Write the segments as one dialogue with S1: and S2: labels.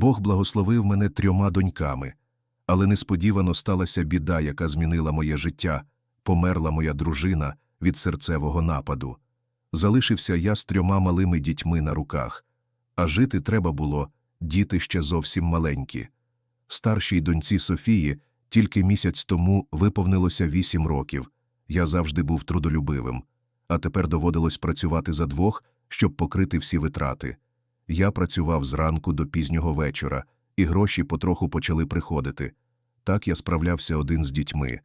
S1: Бог благословив мене трьома доньками, але несподівано сталася біда, яка змінила моє життя, померла моя дружина від серцевого нападу. Залишився я з трьома малими дітьми на руках, а жити треба було, діти ще зовсім маленькі. Старшій доньці Софії тільки місяць тому виповнилося вісім років. Я завжди був трудолюбивим, а тепер доводилось працювати за двох, щоб покрити всі витрати. Я працював зранку до пізнього вечора, і гроші потроху почали приходити. Так я справлявся один з дітьми.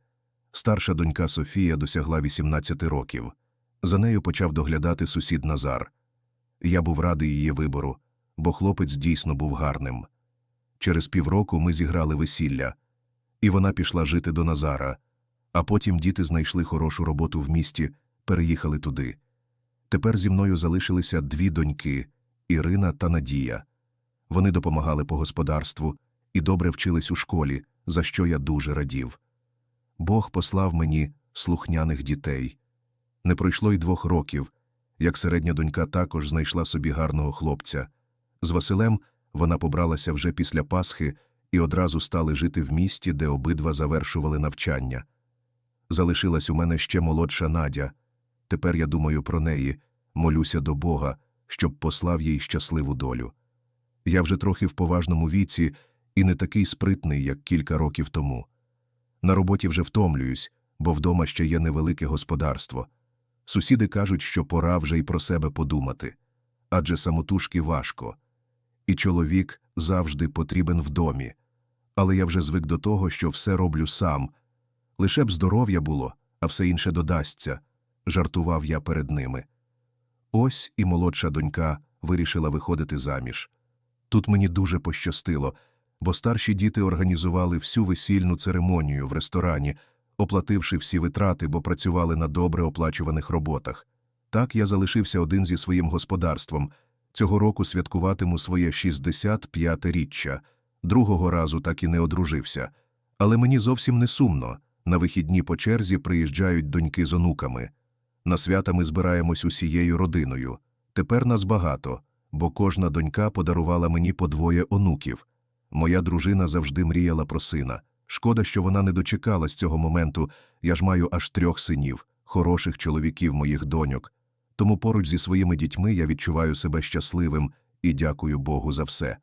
S1: Старша донька Софія досягла 18 років. За нею почав доглядати сусід Назар. Я був радий її вибору, бо хлопець дійсно був гарним. Через півроку ми зіграли весілля, і вона пішла жити до Назара, а потім діти знайшли хорошу роботу в місті, переїхали туди. Тепер зі мною залишилися дві доньки Ірина та Надія. Вони допомагали по господарству і добре вчились у школі, за що я дуже радів. Бог послав мені слухняних дітей. Не пройшло й двох років, як середня донька також знайшла собі гарного хлопця. З Василем вона побралася вже після Пасхи і одразу стали жити в місті, де обидва завершували навчання. Залишилась у мене ще молодша Надя. Тепер я думаю про неї, молюся до Бога, щоб послав їй щасливу долю. Я вже трохи в поважному віці і не такий спритний, як кілька років тому. На роботі вже втомлююсь, бо вдома ще є невелике господарство. Сусіди кажуть, що пора вже й про себе подумати. Адже самотужки важко. І чоловік завжди потрібен в домі. Але я вже звик до того, що все роблю сам. Лише б здоров'я було, а все інше додасться, жартував я перед ними. Ось і молодша донька вирішила виходити заміж. Тут мені дуже пощастило, бо старші діти організували всю весільну церемонію в ресторані, оплативши всі витрати, бо працювали на добре оплачуваних роботах. Так я залишився один зі своїм господарством. Цього року святкуватиму своє 65-річчя. Другого разу так і не одружився. Але мені зовсім не сумно. На вихідні по черзі приїжджають доньки з онуками. На свята ми збираємось усією родиною. Тепер нас багато, бо кожна донька подарувала мені по двоє онуків. Моя дружина завжди мріяла про сина. Шкода, що вона не дочекалась цього моменту. Я ж маю аж трьох синів, хороших чоловіків моїх доньок. Тому поруч зі своїми дітьми я відчуваю себе щасливим і дякую Богу за все.